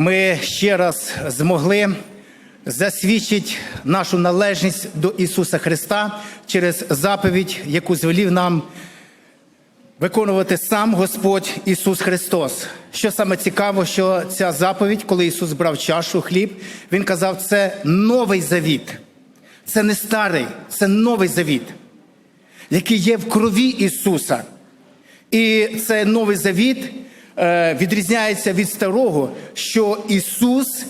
ми ще раз змогли засвідчити нашу належність до Ісуса Христа через заповідь, яку звелів нам виконувати сам Господь Ісус Христос. Що саме цікаво, що ця заповідь, коли Ісус брав чашу, хліб, Він казав, це новий завіт. Це не старий, це новий завіт, який є в крові Ісуса. І цей новий завіт відрізняється від старого, що Ісус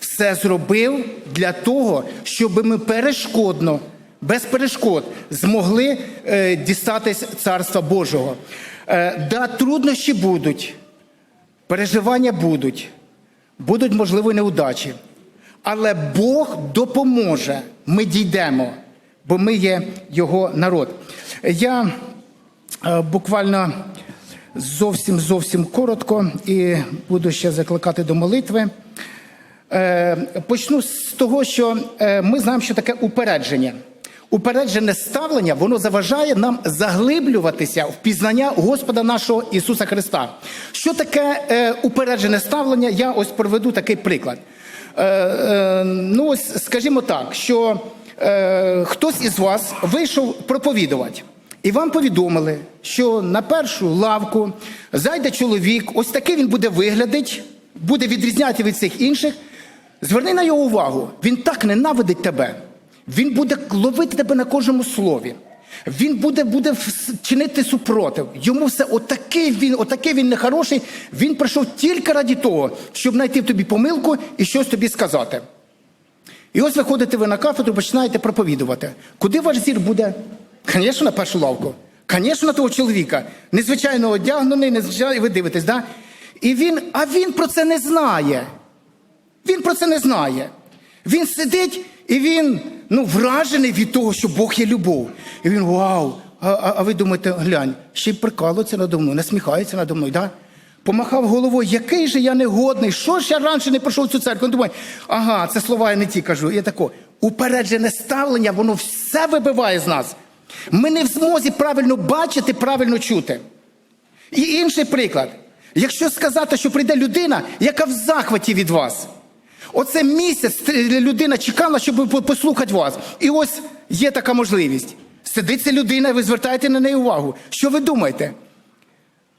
все зробив для того, щоб ми перешкодно, без перешкод змогли е, дістатись Царства Божого. Е, да, труднощі будуть, переживання будуть, будуть, можливо, неудачі. Але Бог допоможе, ми дійдемо, бо ми є Його народ. Я е, буквально зовсім зовсім коротко і буду ще закликати до молитви. Е, Почну з того, що е, ми знаємо, що таке упередження. Упереджене ставлення воно заважає нам заглиблюватися в пізнання Господа нашого Ісуса Христа. Що таке е, упереджене ставлення? Я ось проведу такий приклад. Е, е, ну, ось скажімо так, що е, хтось із вас вийшов проповідувати. І вам повідомили, що на першу лавку зайде чоловік, ось такий він буде виглядати, буде відрізняти від всіх інших. Зверни на його увагу, він так ненавидить тебе. Він буде ловити тебе на кожному слові. Він буде буде чинити супротив. Йому все отакий він, отакий він нехороший. Він прийшов тільки раді того, щоб знайти в тобі помилку і щось тобі сказати. І ось виходите ви на кафедру, починаєте проповідувати. Куди ваш зір буде? Звісно, на першу лавку. Звісно, того чоловіка. Незвичайно одягнений, незвичайно, ви дивитесь, да? І він, а він про це не знає. Він про це не знає. Він сидить і він ну, вражений від того, що Бог є любов. І він вау. А, а, а ви думаєте, глянь, ще й прикалується надо мною, насміхається надо мною, да? Помахав головою, який же я негодний, що ж я раніше не пройшов цю церкву. Він думає, ага, це слова я не ті кажу. Я тако, упереджене ставлення, воно все вибиває з нас. Ми не в змозі правильно бачити, правильно чути. І інший приклад. Якщо сказати, що прийде людина, яка в захваті від вас, оце місяць людина чекала, щоб послухати вас. І ось є така можливість. Сидить ця людина, і ви звертаєте на неї увагу. Що ви думаєте?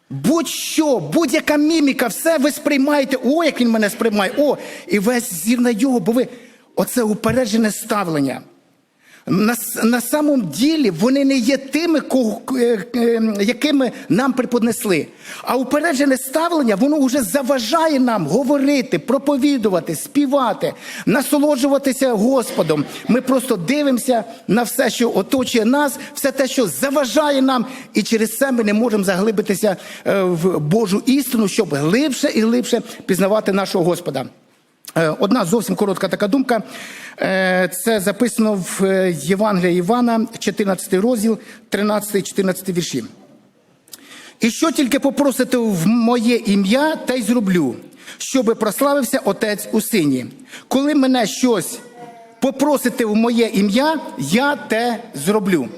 Будь-що, будь-яка міміка, все ви сприймаєте. О, як він мене сприймає, о, і весь зір на його, бо ви оце упереджене ставлення. На, на самом ділі вони не є тими, кого, е, е, якими нам приподнесли. А упереджене ставлення, воно вже заважає нам говорити, проповідувати, співати, насолоджуватися Господом. Ми просто дивимося на все, що оточує нас, все те, що заважає нам, і через це ми не можемо заглибитися е, в Божу істину, щоб глибше і глибше пізнавати нашого Господа. Е, Одна зовсім коротка така думка. Е, Це записано в е, Євангелії Івана, 14 розділ, 13-14 вірші. І що тільки попросите в моє ім'я, те й зроблю, щоби прославився Отець у сині. Коли мене щось попросите в моє ім'я, я те зроблю.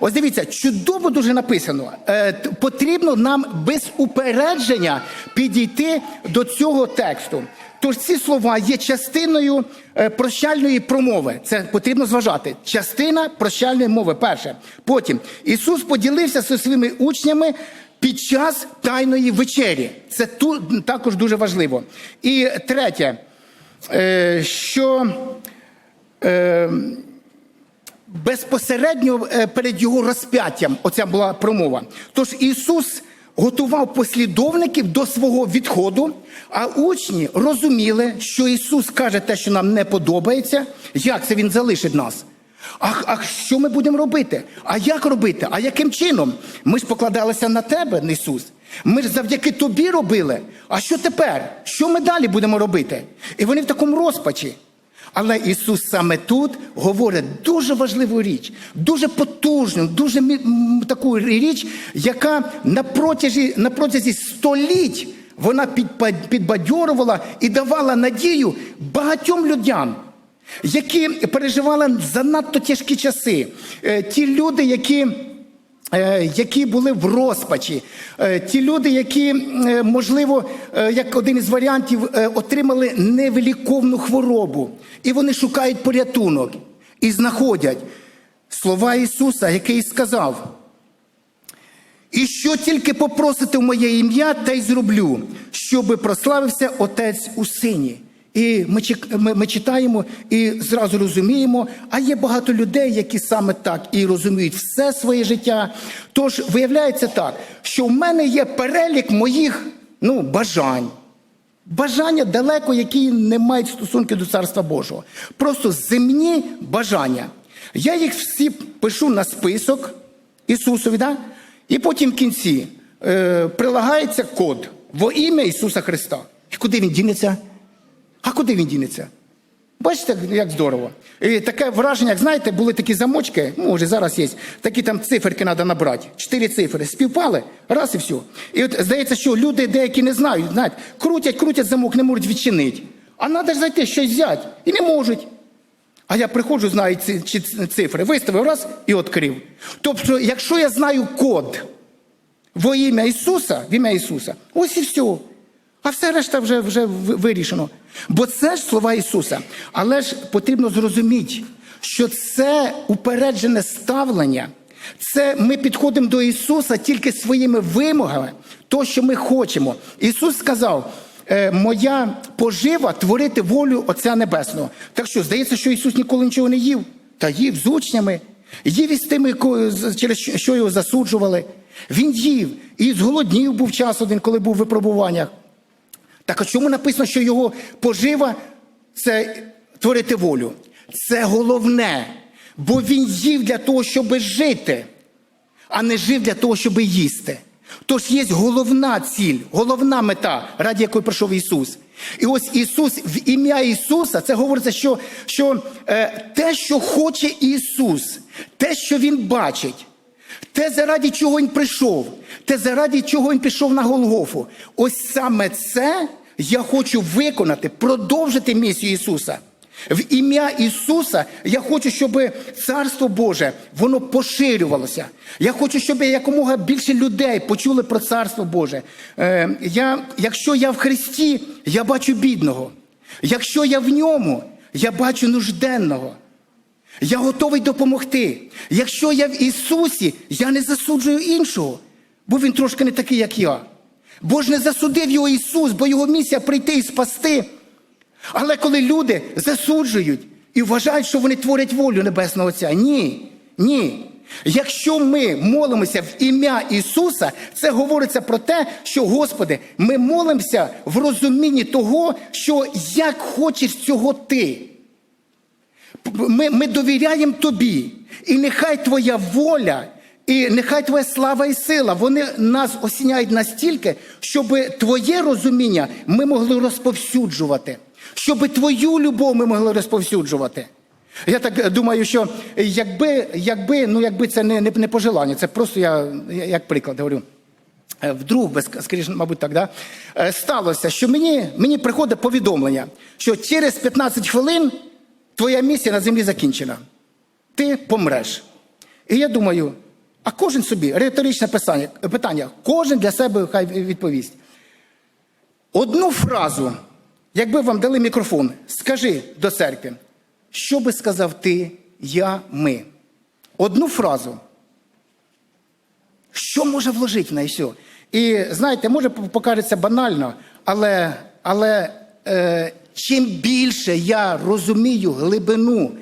Ось дивіться, чудово дуже написано. Е, потрібно нам без упередження підійти до цього тексту. Тож ці слова є частиною е, прощальної промови. Це потрібно зважати. Частина прощальної мови. Перше. Потім Ісус поділився зі своїми учнями під час тайної вечері. Це ту, також дуже важливо. І третє, е, що безпосередньо е, перед його розп'яттям оця була промова. Тож Ісус готував послідовників до свого відходу, а учні розуміли, що Ісус каже те, що нам не подобається, як це Він залишить нас. А, а що ми будемо робити? А як робити? А яким чином? Ми ж покладалися на тебе, Ісус. Ми ж завдяки тобі робили. А що тепер? Що ми далі будемо робити? І вони в такому розпачі. Але Ісус саме тут говорить дуже важливу річ, дуже потужну, дуже таку річ, яка на протязі, на протязі століть вона підбадьорувала і давала надію багатьом людям, які переживали занадто тяжкі часи. Е, Ті люди, які які були в розпачі, е, ті люди, які, е, можливо, е, як один із варіантів, е, отримали невиліковну хворобу, і вони шукають порятунок і знаходять слова Ісуса, який сказав. І що тільки попросите в моє ім'я, та й зроблю, щоби прославився Отець у сині. І ми, читаємо і зразу розуміємо, а є багато людей, які саме так і розуміють все своє життя. Тож виявляється так, що в мене є перелік моїх ну, бажань. Бажання далеко, які не мають стосунки до Царства Божого. Просто земні бажання. Я їх всі пишу на список Ісусові, да? і потім в кінці е, прилагається код во ім'я Ісуса Христа. І куди він дінеться? А куди він дінеться? Бачите, як здорово. І таке враження, як знаєте, були такі замочки, ну, може зараз є, такі там циферки треба набрати. Чотири цифри. Співпали, раз і все. І от здається, що люди деякі не знають, знають, крутять, крутять замок, не можуть відчинити. А треба ж зайти щось взяти. І не можуть. А я приходжу, знаю ці цифри, виставив раз і відкрив. Тобто, якщо я знаю код во ім'я Ісуса, в ім'я Ісуса, ось і все. А все решта вже, вже вирішено. Бо це ж слова Ісуса. Але ж потрібно зрозуміти, що це упереджене ставлення. Це ми підходимо до Ісуса тільки своїми вимогами, то, що ми хочемо. Ісус сказав: «Е, моя пожива творити волю Отця Небесного. Так що, здається, що Ісус ніколи нічого не їв, та їв з учнями, їв із тими, через що його засуджували. Він їв і зголоднів був час один, коли був в випробуваннях. Так а чому написано, що його пожива це творити волю? Це головне, бо він їв для того, щоб жити, а не жив для того, щоб їсти. Тож є головна ціль, головна мета, раді якої прийшов Ісус. І ось Ісус, в ім'я Ісуса, це говориться, що, що е, те, що хоче Ісус, те, що Він бачить, те, заради чого він прийшов, те, заради чого він пішов на Голгофу. Ось саме це я хочу виконати, продовжити місію Ісуса. В ім'я Ісуса я хочу, щоб Царство Боже воно поширювалося. Я хочу, щоб якомога більше людей почули про Царство Боже. Е, я, якщо я в Христі, я бачу бідного. Якщо я в ньому, я бачу нужденного. Я готовий допомогти. Якщо я в Ісусі, я не засуджую іншого, бо він трошки не такий, як я. Бо ж не засудив його Ісус, бо його місія прийти і спасти. Але коли люди засуджують і вважають, що вони творять волю Небесного Отця, ні, ні. Якщо ми молимося в ім'я Ісуса, це говориться про те, що, Господи, ми молимося в розумінні того, що як хочеш цього ти. Ми, ми довіряємо тобі, і нехай твоя воля, і нехай твоя слава і сила, вони нас осіняють настільки, щоб твоє розуміння ми могли розповсюджувати, щоб твою любов ми могли розповсюджувати. Я так думаю, що якби, якби, ну, якби це не, не, не пожелання, це просто я як приклад говорю. Е, Вдруг, би, ск- скоріше, мабуть, так, да? Е, сталося, що мені, мені приходить повідомлення, що через 15 хвилин твоя місія на землі закінчена. Ти помреш. І я думаю, а кожен собі, риторичне питання, питання, кожен для себе хай відповість. Одну фразу, якби вам дали мікрофон, скажи до церкви, що би сказав ти, я, ми. Одну фразу. Що може вложити в неї все? І знаєте, може покажеться банально, але, але е, чим більше я розумію глибину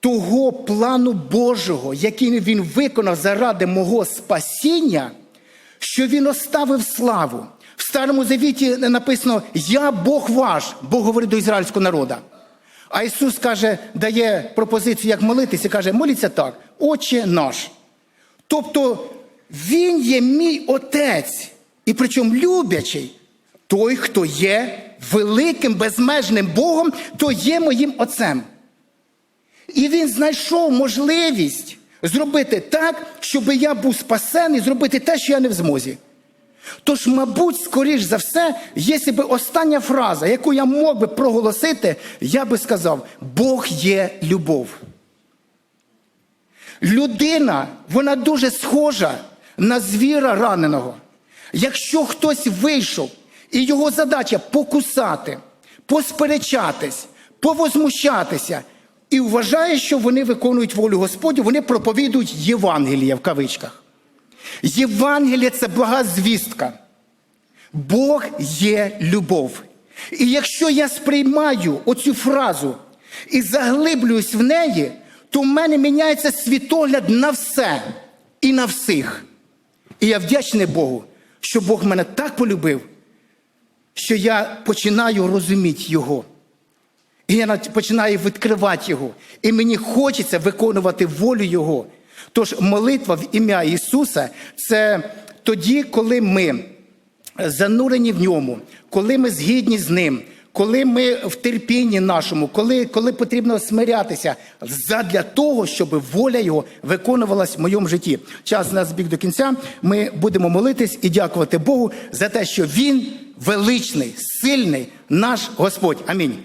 того плану Божого, який він виконав заради мого спасіння, що він оставив славу. В Старому Завіті написано: Я Бог ваш, Бог говорить до ізраїльського народу. А Ісус каже, дає пропозицію, як молитися, каже, моліться так, Отче наш. Тобто Він є мій отець, і причому люблячий, той, хто є великим безмежним Богом, то є моїм отцем. І він знайшов можливість зробити так, щоб я був спасений, зробити те, що я не в змозі. Тож, мабуть, скоріш за все, якщо б остання фраза, яку я мог би проголосити, я би сказав: Бог є любов. Людина, вона дуже схожа на звіра раненого. Якщо хтось вийшов, і його задача покусати, посперечатись, повозмущатися, і вважає, що вони виконують волю Господню, вони проповідують Євангеліє в кавичках. Євангеліє це блага звістка. Бог є любов. І якщо я сприймаю оцю фразу і заглиблююсь в неї, то в мене міняється світогляд на все і на всіх. І я вдячний Богу, що Бог мене так полюбив, що я починаю розуміти Його. І я починаю відкривати Його. І мені хочеться виконувати волю Його. Тож молитва в ім'я Ісуса це тоді, коли ми занурені в ньому, коли ми згідні з ним, коли ми в терпінні нашому, коли, коли потрібно смирятися задля того, щоб воля його виконувалась в моєму житті. Час нас біг до кінця. Ми будемо молитись і дякувати Богу за те, що Він величний, сильний наш Господь. Амінь.